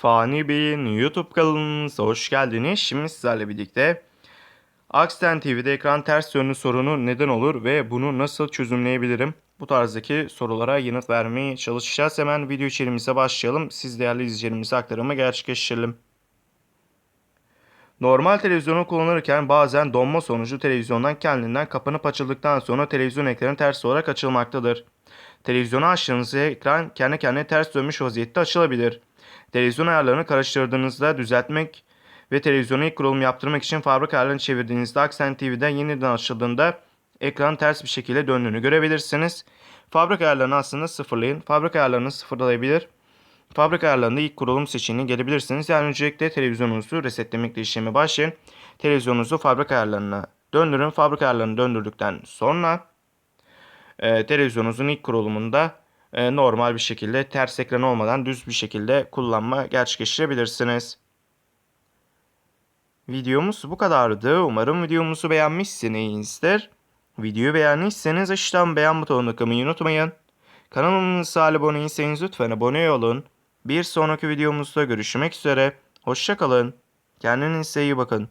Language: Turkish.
Fani Bey'in YouTube kanalınıza hoş geldiniz. Şimdi sizlerle birlikte Aksen TV'de ekran ters yönlü sorunu neden olur ve bunu nasıl çözümleyebilirim? Bu tarzdaki sorulara yanıt vermeye çalışacağız. Hemen video içeriğimize başlayalım. Siz değerli izleyicilerimize aktarımı gerçekleştirelim. Normal televizyonu kullanırken bazen donma sonucu televizyondan kendinden kapanıp açıldıktan sonra televizyon ekranı ters olarak açılmaktadır. Televizyonu açtığınızda ekran kendi kendine ters dönmüş vaziyette açılabilir. Televizyon ayarlarını karıştırdığınızda düzeltmek ve televizyonu ilk kurulum yaptırmak için fabrika ayarlarını çevirdiğinizde Aksen TV'de yeniden açıldığında ekran ters bir şekilde döndüğünü görebilirsiniz. Fabrika ayarlarını aslında sıfırlayın. Fabrika ayarlarını sıfırlayabilir. Fabrika ayarlarında ilk kurulum seçeneğine gelebilirsiniz. Yani öncelikle televizyonunuzu resetlemekle işlemi başlayın. Televizyonunuzu fabrika ayarlarına döndürün. Fabrika ayarlarını döndürdükten sonra e, televizyonunuzun ilk kurulumunda e, normal bir şekilde ters ekran olmadan düz bir şekilde kullanma gerçekleştirebilirsiniz. Videomuz bu kadardı. Umarım videomuzu beğenmişsinizdir. Videoyu beğendiyseniz aşağıdan beğen butonuna tıklamayı unutmayın. Kanalımıza abone değilseniz lütfen abone olun. Bir sonraki videomuzda görüşmek üzere. Hoşçakalın. Kendinize iyi bakın.